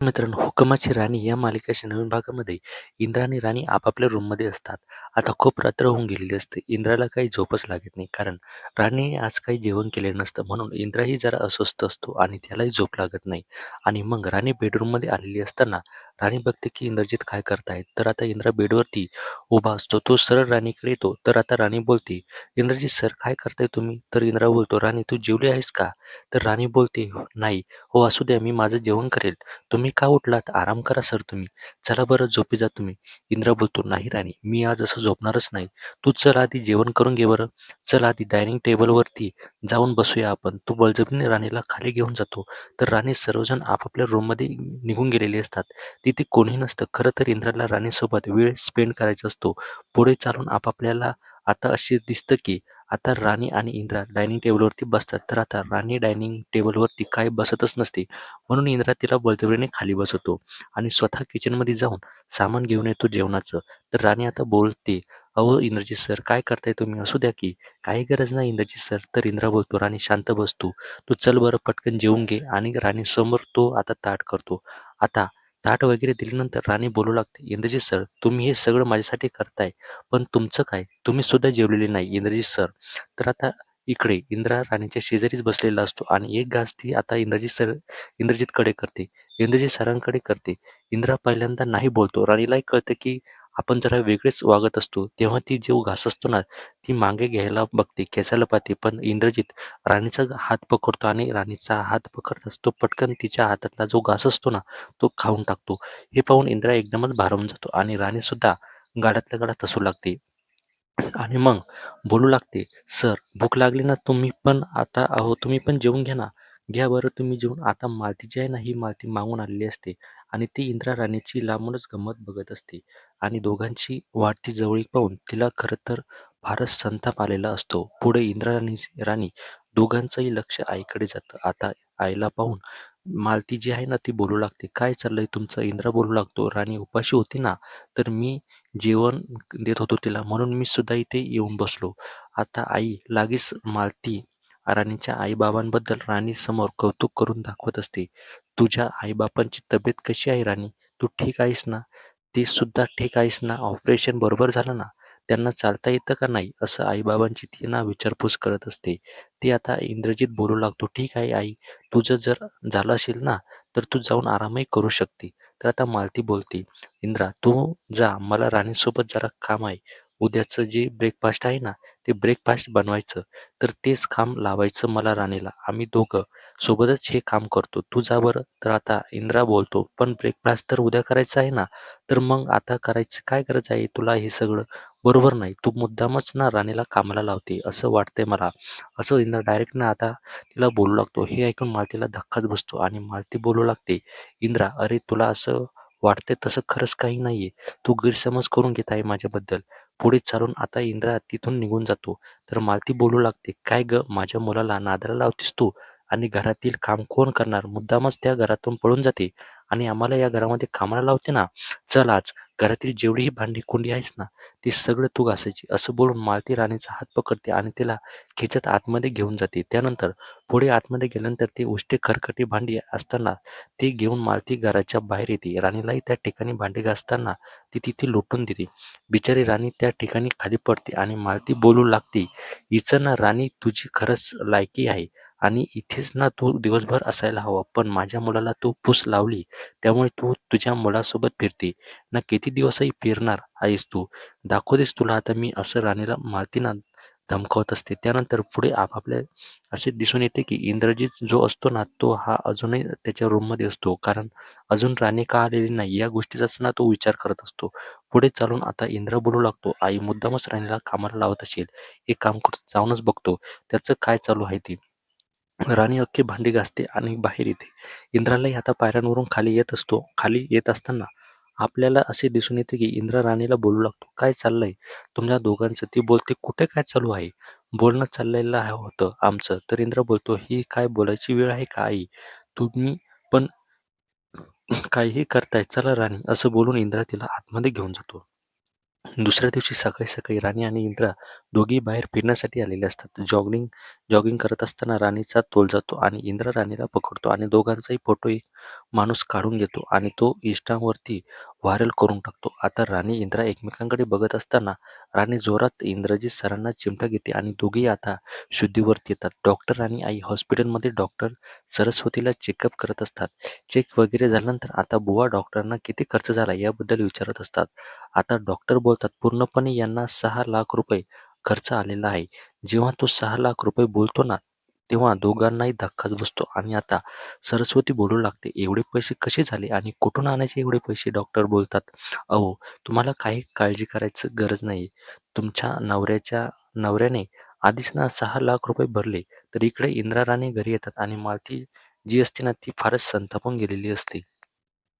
मित्रांनो, हुकुमाची राणी या मालिकेच्या नवीन भागामध्ये इंद्रा आणि राणी आपापल्या रूममध्ये असतात. आता खूप रात्र होऊन गेलेली असते. इंद्राला काही झोपच लागत नाही कारण राणीने आज काही जेवण केलेलं नसतं म्हणून इंद्राही जरा अस्वस्थ असतो आणि त्यालाही झोप लागत नाही. आणि मग राणी बेडरूममध्ये आलेली असताना राणी बघते की इंद्रजित काय करतायत. तर आता इंद्रा बेडवरती उभा असतो. तो सरळ राणीकडे येतो. तर आता राणी बोलते, इंद्रजित सर काय करताय तुम्ही? तर इंद्रा बोलतो, राणी तू जेवली आहेस का? तर राणी बोलते, नाही. हो असू द्या मी माझं जेवण करेल. तुम्ही का उठलात? आराम करा सर तुम्ही. चला बरं झोपी जा तुम्ही. इंद्र बोलतो, नाही राणी, मी आज असं झोपणारच नाही. तू चल आधी जेवण करून घे बरं. चल आधी डायनिंग टेबलवरती जाऊन बसूया आपण. तो बळजबरीने राणीला खाली घेऊन जातो. तर राणी सर्वजण आपापल्या रूममध्ये निघून गेलेले असतात. तिथे कोणी नसतं. खरं तर इंद्राला राणीसोबत वेळ स्पेंड करायचा असतो. पुढे चालून आपापल्याला आता असे दिसतं की आता राणी आणि इंद्रा डायनिंग टेबलवरती बसतात. तर आता राणी डायनिंग टेबलवरती काय बसतच नसते. म्हणून इंद्रा तिला बळजबरीने खाली बसवतो आणि स्वतः किचनमध्ये जाऊन सामान घेऊन येतो जेवणाचं. तर राणी आता बोलते, अहो इंद्रजीत सर काय करताय तुम्ही? असू द्या की. काही गरज नाही इंद्रजीत सर. तर इंद्रा बोलतो, राणी शांत बस तू. तू चल बरं पटकन जेवून घे आणि राणीसमोर तो आता ताट करतो. आता ताट वगैरे दिल्यानंतर राणी बोलू लागते, इंद्रजीत सर तुम्ही हे सगळं माझ्यासाठी करताय. पण तुमचं काय? तुम्ही सुद्धा जेवलेले नाही इंद्रजीत सर. तर आता इकडे इंद्रा राणीच्या शेजारीच बसलेला असतो आणि एक घास ती आता इंद्रजीत सर इंद्रजितकडे करते. इंद्रजीत सरांकडे करते. इंद्रा पहिल्यांदा नाही बोलतो. राणीलाही कळतं की आपण जरा वेगळेच वागत असतो. तेव्हा ती जीव घास असतो ना, ती मागे घ्यायला बघते, खेचायला पाहते. पण इंद्रजित राणीचा हात पकडतो आणि राणीचा हात पकडताच तो पटकन तिच्या हातातला जो घास असतो ना, तो खाऊन टाकतो. हे पाहून इंद्रा एकदमच भारावून जातो आणि राणीसुद्धा गाडातल्या गाड्यात हसू लागते. आणि मग बोलू लागते, सर भूक लागली ना तुम्ही पण आता अहो तुम्ही पण जेवून घ्या ना. घ्या बरं तुम्ही जेवून. आता मालती जी आहे ना, ही मालती मागून आलेली असते आणि ती इंद्रा राणीची लांबूनच गंमत बघत असते आणि दोघांची वाढती जवळीक पाहून तिला खरं तर फारच संताप आलेला असतो. पुढे इंदिरा राणी राणी दोघांचंही लक्ष आईकडे जातं. आता आईला पाहून मालती जी आहे ना, ती बोलू लागते, काय चाललंय तुमचं? इंद्रा बोलू लागतो, राणी उपाशी होती ना, तर मी जेवण देत होतो तिला म्हणून मी सुद्धा इथे येऊन बसलो. आता आई लागेच मालती राणीच्या आईबाबांबद्दल राणीसमोर कौतुक करून दाखवत असते. तुझ्या आईबापांची तब्येत कशी आहे राणी? तू ठीक आहेस ना? ती सुद्धा ठीक आहेस ना? ऑपरेशन बरोबर झालं ना? त्यांना चालता येतं का नाही? असं आईबाबांची ती ना विचारपूस करत असते. ती आता इंद्रजित बोलू लागतो, ठीक आहे आई, तुझं जर झालं असेल ना, तर तू जाऊन आरामही करू शकते. तर आता मालती बोलते, इंद्रा तू जा, मला राणीसोबत जरा काम आहे. उद्याचं जे ब्रेकफास्ट आहे ना, ते ब्रेकफास्ट बनवायचं. तर तेच काम लावायचं मला राणीला. आम्ही दोघं सोबतच हे काम करतो. तू जा बरं. तर आता इंद्रा बोलतो, पण ब्रेकफास्ट तर उद्या करायचं आहे ना, तर मग आता करायचं काय गरज आहे तुला हे सगळं? बरोबर नाही. तू मुद्दामच ना राणीला कामाला लावते असं वाटतंय मला. असं इंद्रा डायरेक्ट ना आता तिला बोलू लागतो. हे ऐकून मालतीला धक्काच बसतो आणि मालती बोलू लागते, इंद्रा अरे तुला असं वाटते तसं खरंच काही नाहीये. तू गैरसमज करून घेत आहे माझ्याबद्दल. पुढे चालून आता इंद्रा तिथून निघून जातो. तर मालती बोलू लागते, काय ग माझ्या मुलाला नादाला लावतेस तू? आणि घरातील काम कोण करणार? मुद्दामच त्या घरातून पळून जाते आणि आम्हाला या घरामध्ये कामाला लावते ना. चल आज घरातील जेवढीही भांडी कुंडी आहेस ना, ते सगळं तू घासायची. असं बोलून मालती राणीचा हात पकडते आणि तिला खेचत आतमध्ये घेऊन जाते. त्यानंतर पुढे आतमध्ये गेल्यानंतर ते उष्टे खरकटी भांडी असताना ते घेऊन मालती घराच्या बाहेर येते. राणीलाही त्या ठिकाणी भांडी घासताना ती तिथे लुटून देते. बिचारी राणी त्या ठिकाणी खाली पडते आणि मालती बोलू लागते, हिचं ना राणी तुझी खरंच लायकी आहे आणि इथेच ना तू दिवसभर असायला हवा पण माझ्या मुलाला तू फूस लावली त्यामुळे तू तुझ्या मुलासोबत फिरते ना. किती दिवसही फिरणार आहेस तू? दाखवतेस तुला आता मी. असं राणीला मालतीना धमकावत असते. त्यानंतर पुढे आपापल्या असे दिसून येते की इंद्रजीत जो असतो ना, तो हा अजूनही त्याच्या रूममध्ये असतो. कारण अजून राणी का आलेली नाही या गोष्टीचाच ना तो विचार करत असतो. पुढे चालून आता इंद्र बोलू लागतो, आई मुद्दामच राणीला कामाला लावत असेल. एक काम करतो जाऊनच बघतो त्याचं काय चालू आहे ते. राणी अख्खी भांडी घासते आणि बाहेर येते. इंद्रालाही आता पायऱ्यांवरून खाली येत असतो. खाली येत असताना आपल्याला असे दिसून येते की इंद्रा राणीला बोलू लागतो, काय चाललंय तुमच्या दोघांचं? ती बोलते, कुठे काय चालू आहे? बोलणं चाललेलं होतं आमचं. तर इंद्र बोलतो, ही काय बोलायची वेळ आहे का आई? तुम्ही पण काहीही करताय. चला राणी. असं बोलून इंद्रा तिला आतमध्ये घेऊन जातो. दुसऱ्या दिवशी सकाळी सकाळी राणी आणि इंद्रा दोघी बाहेर फिरण्यासाठी आलेले असतात. जॉगिंग जॉगिंग करत असताना राणीचा तोल जातो आणि इंद्र राणीला पकडतो आणि दोघांचाही फोटो एक माणूस काढून घेतो आणि तो इन्स्टावरती व्हायरल करून टाकतो. आता राणी इंद्रा एकमेकांकडे बघत असताना राणी जोरात इंद्रजी सरांना चिमटा घेते आणि दोघेही आता शुद्धीवरती येतात. डॉक्टर आणि आई हॉस्पिटलमध्ये डॉक्टर सरस्वतीला चेकअप करत असतात. चेक वगैरे झाल्यानंतर आता बुवा डॉक्टरांना किती खर्च झाला याबद्दल विचारत असतात. आता डॉक्टर बोलतात पूर्णपणे यांना सहा लाख रुपये खर्च आलेला आहे. जेव्हा तो सहा लाख रुपये बोलतो ना तेव्हा दोघांनाही धक्काच बसतो. आणि आता सरस्वती बोलू लागते एवढे पैसे कसे झाले आणि कुठून आणायचे एवढे पैसे? डॉक्टर बोलतात अहो तुम्हाला काही काळजी करायचं गरज नाही. तुमच्या नवऱ्याच्या नवऱ्याने आधीच ना सहा लाख रुपये भरले तर इकडे इंद्रा राणी घरी येतात आणि मालती जी असते ना ती फारच संतापून गेलेली असते.